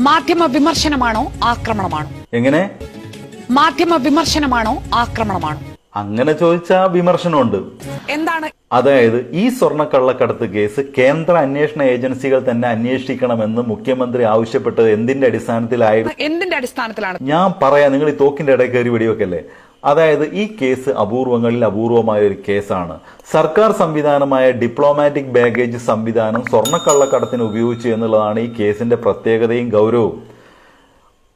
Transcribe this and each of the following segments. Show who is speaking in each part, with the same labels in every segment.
Speaker 1: മാധ്യമ വിമർശനമാണോ ആക്രമണമാണോ?
Speaker 2: എങ്ങനെ?
Speaker 1: മാധ്യമ വിമർശനമാണോ ആക്രമണമാണോ?
Speaker 2: അങ്ങനെ ചോദിച്ചാൽ വിമർശനമുണ്ട്.
Speaker 1: എന്താണ്?
Speaker 2: അതായത് ഈ സ്വർണക്കള്ളക്കടത്ത് കേസ് കേന്ദ്ര അന്വേഷണ ഏജൻസികൾ തന്നെ അന്വേഷിക്കണമെന്ന് മുഖ്യമന്ത്രി ആവശ്യപ്പെട്ടത് എന്തിന്റെ അടിസ്ഥാനത്തിലായിരുന്നു
Speaker 1: എന്തിന്റെ അടിസ്ഥാനത്തിലാണ്?
Speaker 2: ഞാൻ പറയാം നിങ്ങൾ ഈ തോക്കിന്റെ ഇടയിൽ കയറി വെടിവെക്കല്ലേ? അതായത് ഈ കേസ് അപൂർവങ്ങളിൽ അപൂർവമായ ഒരു കേസാണ്. സർക്കാർ സംവിധാനമായ ഡിപ്ലോമാറ്റിക് ബാഗേജ് സംവിധാനം സ്വർണക്കള്ളക്കടത്തിന് ഉപയോഗിച്ചു എന്നുള്ളതാണ് ഈ കേസിന്റെ പ്രത്യേകതയും ഗൗരവവും.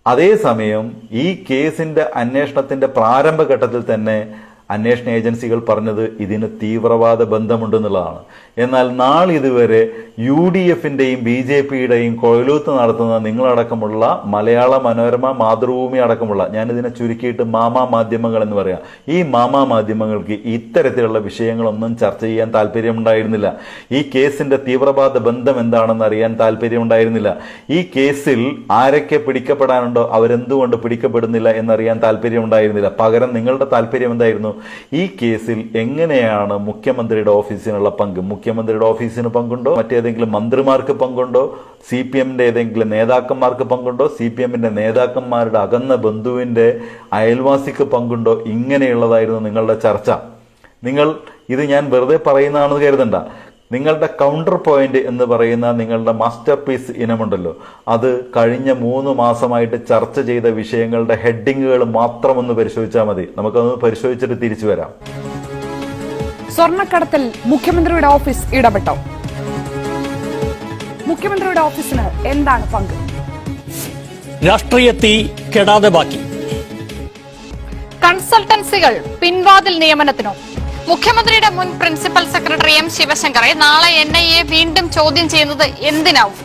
Speaker 2: അതേസമയം ഈ കേസിന്റെ അന്വേഷണത്തിന്റെ പ്രാരംഭഘട്ടത്തിൽ തന്നെ അന്വേഷണ ഏജൻസികൾ പറഞ്ഞത് ഇതിന് തീവ്രവാദ ബന്ധമുണ്ടെന്നുള്ളതാണ്. എന്നാൽ നാളിതുവരെ യു ഡി എഫിന്റെയും ബി ജെ പിയുടെയും കൊയലൂത്ത് നടത്തുന്ന നിങ്ങളടക്കമുള്ള മലയാള മനോരമ മാതൃഭൂമി അടക്കമുള്ള ഞാനിതിനെ ചുരുക്കിയിട്ട് മാമാ മാധ്യമങ്ങൾ എന്ന് പറയാം. ഈ മാമാ മാധ്യമങ്ങൾക്ക് ഇത്തരത്തിലുള്ള വിഷയങ്ങളൊന്നും ചർച്ച ചെയ്യാൻ താല്പര്യമുണ്ടായിരുന്നില്ല. ഈ കേസിന്റെ തീവ്രവാദ ബന്ധം എന്താണെന്ന് അറിയാൻ താല്പര്യമുണ്ടായിരുന്നില്ല. ഈ കേസിൽ ആരൊക്കെ പിടിക്കപ്പെടാനുണ്ടോ അവരെന്തുകൊണ്ട് പിടിക്കപ്പെടുന്നില്ല എന്നറിയാൻ താല്പര്യമുണ്ടായിരുന്നില്ല. പകരം നിങ്ങളുടെ താല്പര്യം എന്തായിരുന്നു? ഈ കേസിൽ എങ്ങനെയാണ് മുഖ്യമന്ത്രിയുടെ ഓഫീസിനുള്ള പങ്ക്? മുഖ്യമന്ത്രിയുടെ ഓഫീസിന് പങ്കുണ്ടോ? മറ്റേതെങ്കിലും മന്ത്രിമാർക്ക് പങ്കുണ്ടോ? സി പി എമ്മിന്റെ ഏതെങ്കിലും നേതാക്കന്മാർക്ക് പങ്കുണ്ടോ? സി പി എമ്മിന്റെ നേതാക്കന്മാരുടെ അകന്ന ബന്ധുവിന്റെ അയൽവാസിക്ക് പങ്കുണ്ടോ? ഇങ്ങനെയുള്ളതായിരുന്നു നിങ്ങളുടെ ചർച്ച. നിങ്ങൾ ഇത് ഞാൻ വെറുതെ പറയുന്നതാണെന്ന് കരുതണ്ട. നിങ്ങളുടെ കൗണ്ടർ പോയിന്റ് എന്ന് പറയുന്ന നിങ്ങളുടെ മാസ്റ്റർ പീസ് ഇനമുണ്ടല്ലോ. അത് കഴിഞ്ഞ മൂന്ന് മാസമായിട്ട് ചർച്ച ചെയ്ത വിഷയങ്ങളുടെ ഹെഡിങ്ങുകൾ മാത്രം ഒന്ന് പരിശോധിച്ചാൽ മതി. നമുക്കൊന്ന് പരിശോധിച്ചിട്ട് തിരിച്ചു വരാം.
Speaker 1: സ്വർണക്കടത്തിൽ മുഖ്യമന്ത്രിയുടെ ഓഫീസ് ഇടപെട്ടോ. മുഖ്യമന്ത്രിയുടെ ഓഫീസിന് എന്താണ് പങ്ക്?
Speaker 3: രാഷ്ട്രീയത്തിൽ കെടാതെ ബാക്കി.
Speaker 4: കൺസൾട്ടൻസികൾ പിൻവാതിൽ നിയമനത്തിനോ? മുഖ്യമന്ത്രിയുടെ മുൻ പ്രിൻസിപ്പൽ സെക്രട്ടറി എം ശിവശങ്കറെ നാളെ എൻ ഐ എ വീണ്ടും ചോദ്യം ചെയ്യുന്നത് എന്തിനാവും?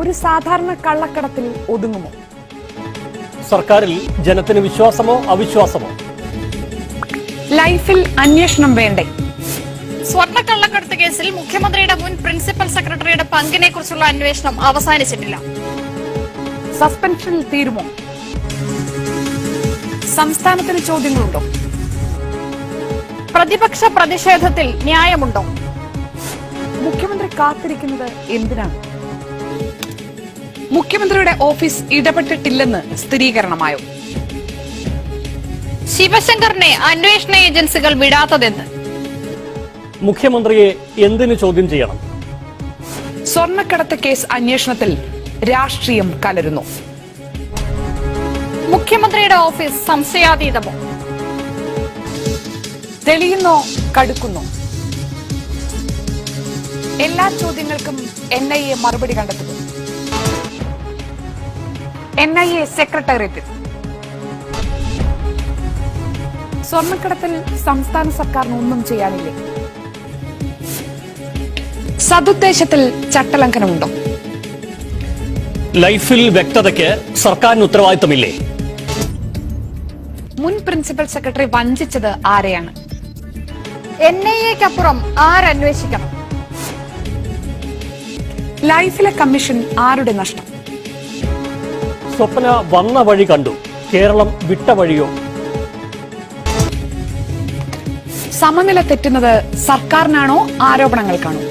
Speaker 1: ഒരു സാധാരണ കള്ളക്കടത്തിൽ ഒതുങ്ങുമോ?
Speaker 3: സർക്കാരിൽ ജനത്തിന് വിശ്വാസമോ അവിശ്വാസമോ?
Speaker 1: ലൈഫിൽ അന്വേഷണം വേണ്ടേ?
Speaker 4: സ്വർണക്കള്ളക്കടത്ത് കേസിൽ മുഖ്യമന്ത്രിയുടെ മുൻ പ്രിൻസിപ്പൽ സെക്രട്ടറിയുടെ പങ്കിനെ കുറിച്ചുള്ള അന്വേഷണം അവസാനിച്ചിട്ടില്ല.
Speaker 1: സസ്പെൻഷനിൽ തീരുമോ? സംസ്ഥാനത്തിന് ചോദ്യങ്ങളുണ്ടോ?
Speaker 4: പ്രതിപക്ഷ പ്രതിഷേധത്തിൽ ന്യായമുണ്ടോ?
Speaker 1: മുഖ്യമന്ത്രി കാത്തിരിക്കുന്നത് എന്തിനാണ്? മുഖ്യമന്ത്രിയുടെ ഓഫീസ് ഇടപെട്ടിട്ടില്ലെന്ന് സ്ഥിരീകരണമായോ?
Speaker 4: ശിവശങ്കറിനെ അന്വേഷണ ഏജൻസികൾ വിടാത്തതെന്ന്?
Speaker 3: മുഖ്യമന്ത്രിയെ എന്തിനു ചോദ്യം ചെയ്യണം?
Speaker 1: സ്വർണക്കടത്ത് കേസ് അന്വേഷണത്തിൽ രാഷ്ട്രീയം കലരുന്നു.
Speaker 4: മുഖ്യമന്ത്രിയുടെ ഓഫീസ് സംശയാതീതമോ?
Speaker 1: തെളിയുന്നോ കടുക്കുന്നോ? എല്ലാ ചോദ്യങ്ങൾക്കും എൻ ഐ എ മറുപടി കണ്ടെത്തുന്നു എൻ ഐ എ സെക്രട്ടേറിയറ്റ് സ്വർണക്കടത്തിൽ സംസ്ഥാന സർക്കാരിന് ഒന്നും ചെയ്യാനില്ലേ? സതുദ്ദേശത്തിൽ ചട്ടലംഘനമുണ്ടോ?
Speaker 3: ലൈഫിൽ വ്യക്തതയ്ക്ക് സർക്കാരിന് ഉത്തരവാദിത്തമില്ലേ?
Speaker 1: മുൻ പ്രിൻസിപ്പൽ സെക്രട്ടറി വഞ്ചിച്ചത് ആരെയാണ്?
Speaker 4: എൻ ഐ എക്കപ്പുറം ആരന്വേഷിക്കണം?
Speaker 1: ലൈഫിലെ കമ്മീഷൻ ആരുടെ നഷ്ടം?
Speaker 3: സ്വപ്ന വന്ന വഴി കണ്ടു. കേരളം വിട്ട വഴിയോ?
Speaker 1: സമനില തെറ്റുന്നത് സർക്കാരിനാണോ ആരോപണങ്ങൾക്കാണോ?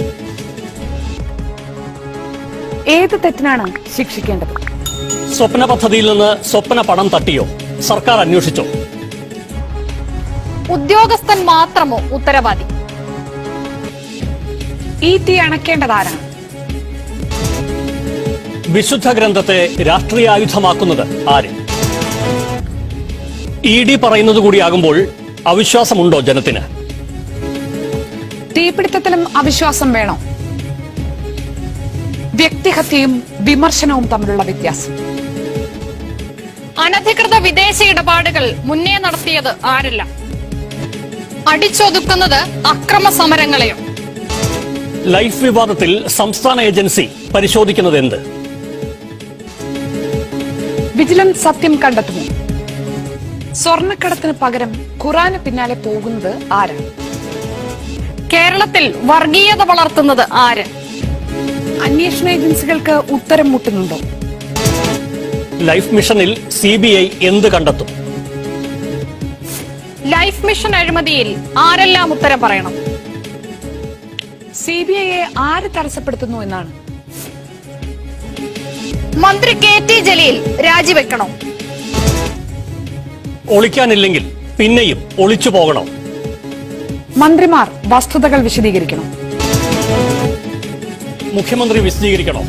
Speaker 1: ഏത് തെറ്റിനാണ് ശിക്ഷിക്കേണ്ടത്?
Speaker 3: സ്വപ്ന പദ്ധതിയിൽ നിന്ന് സ്വപ്ന പണം തട്ടിയോ? സർക്കാർ അന്വേഷിച്ചോ?
Speaker 4: ഉദ്യോഗസ്ഥൻ മാത്രമോ ഉത്തരവാദി?
Speaker 1: ഈ തീ അണക്കേണ്ടതാരാണ്?
Speaker 3: വിശുദ്ധ ഗ്രന്ഥത്തെ രാഷ്ട്രീയ ആയുധമാക്കുന്നത് ആര്? ഇ ഡി പറയുന്നത് കൂടിയാകുമ്പോൾ അവിശ്വാസമുണ്ടോ ജനത്തിന്?
Speaker 1: തീപിടുത്തത്തിലും അവിശ്വാസം വേണോ? വ്യക്തിഹത്യയും വിമർശനവും തമ്മിലുള്ള വ്യത്യാസം.
Speaker 4: അനധികൃത വിദേശ ഇടപാടുകൾ മുന്നേ നടത്തിയത് ആരല്ല? അടിച്ചൊതുക്കുന്നത് അക്രമ സമരങ്ങളെയോ?
Speaker 3: ലൈഫ് വിവാദത്തിൽ സംസ്ഥാന ഏജൻസി പരിശോധിക്കുന്നത് എന്ത്?
Speaker 1: വിജിലൻസ് സത്യം കണ്ടെത്തുന്നു. സ്വർണക്കടത്തിന് പകരം ഖുറാന് പിന്നാലെ പോകുന്നത് ആര്?
Speaker 4: കേരളത്തിൽ വർഗീയത വളർത്തുന്നത് ആര്?
Speaker 1: അന്വേഷണ ഏജൻസികൾക്ക് ഉത്തരം മുട്ടുന്നുണ്ടോ?
Speaker 3: ലൈഫ് മിഷനിൽ സി ബി ഐ എന്ത് കണ്ടെത്തും?
Speaker 4: ലൈഫ് മിഷൻ അഴിമതിയിൽ ആരെല്ലാം ഉത്തരം പറയണം?
Speaker 1: സി ബി ഐയെ ആര് തടസ്സപ്പെടുത്തുന്നു എന്നാണ്?
Speaker 4: മന്ത്രി കെ ടി ജലീൽ രാജിവെക്കണോ?
Speaker 3: ഒളിക്കാനില്ലെങ്കിൽ പിന്നെയും ഒളിച്ചു പോകണം.
Speaker 1: മന്ത്രിമാർ വസ്തുതകൾ വിശദീകരിക്കണം.
Speaker 3: മുഖ്യമന്ത്രി വിശദീകരിക്കണം.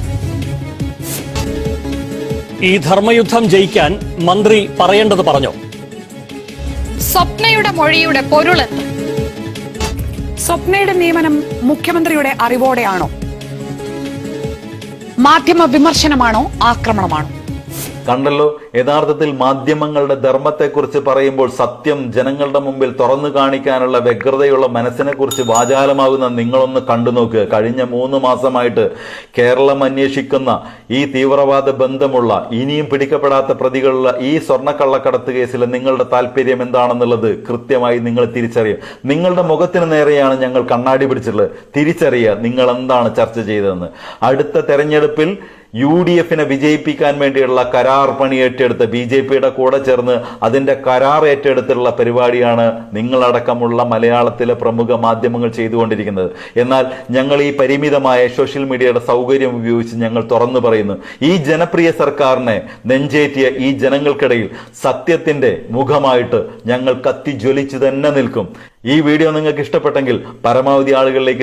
Speaker 3: ഈ ധർമ്മയുദ്ധം ജയിക്കാൻ മന്ത്രി പറയേണ്ടത് പറഞ്ഞോ?
Speaker 4: സ്വപ്നയുടെ മൊഴിയുടെ പൊരുളെന്ത്
Speaker 1: സ്വപ്നയുടെ നിയമനം മുഖ്യമന്ത്രിയുടെ അറിവോടെയാണോ? മാധ്യമ വിമർശനമാണോ ആക്രമണമാണോ?
Speaker 2: കണ്ടല്ലോ? യഥാർത്ഥത്തിൽ മാധ്യമങ്ങളുടെ ധർമ്മത്തെക്കുറിച്ച് പറയുമ്പോൾ സത്യം ജനങ്ങളുടെ മുമ്പിൽ തുറന്നു കാണിക്കാനുള്ള വ്യഗ്രതയുള്ള മനസ്സിനെക്കുറിച്ച് വാചാലമാകുന്ന നിങ്ങളൊന്ന് കണ്ടു നോക്കുക കഴിഞ്ഞ മൂന്ന് മാസമായിട്ട് കേരളം അന്വേഷിക്കുന്ന ഈ തീവ്രവാദ ബന്ധമുള്ള ഇനിയും പിടിക്കപ്പെടാത്ത പ്രതികളുള്ള ഈ സ്വർണക്കള്ളക്കടത്ത് കേസിൽ നിങ്ങളുടെ താല്പര്യം എന്താണെന്നുള്ളത് കൃത്യമായി നിങ്ങൾ തിരിച്ചറിയും നിങ്ങളുടെ മുഖത്തിന് നേരെയാണ് ഞങ്ങൾ കണ്ണാടി പിടിച്ചിട്ടുള്ളത്. തിരിച്ചറിയുക നിങ്ങൾ എന്താണ് ചർച്ച ചെയ്തതെന്ന്. അടുത്ത തെരഞ്ഞെടുപ്പിൽ യു ഡി എഫിനെ വിജയിപ്പിക്കാൻ വേണ്ടിയുള്ള കരാർ പണി ഏറ്റെടുത്ത് ബി ജെ പിയുടെ കൂടെ ചേർന്ന് അതിന്റെ കരാർ ഏറ്റെടുത്തുള്ള പരിപാടിയാണ് നിങ്ങളടക്കമുള്ള മലയാളത്തിലെ പ്രമുഖ മാധ്യമങ്ങൾ ചെയ്തുകൊണ്ടിരിക്കുന്നത്. എന്നാൽ ഞങ്ങൾ ഈ പരിമിതമായ സോഷ്യൽ മീഡിയയുടെ സൗകര്യം ഉപയോഗിച്ച് ഞങ്ങൾ തുറന്നു പറയുന്നു. ഈ ജനപ്രിയ സർക്കാരിനെ നെഞ്ചേറ്റിയ ഈ ജനങ്ങൾക്കിടയിൽ സത്യത്തിന്റെ മുഖമായിട്ട് ഞങ്ങൾ കത്തി ജ്വലിച്ചു തന്നെ നിൽക്കും. ഈ വീഡിയോ നിങ്ങൾക്ക് ഇഷ്ടപ്പെട്ടെങ്കിൽ പരമാവധി ആളുകളിലേക്ക്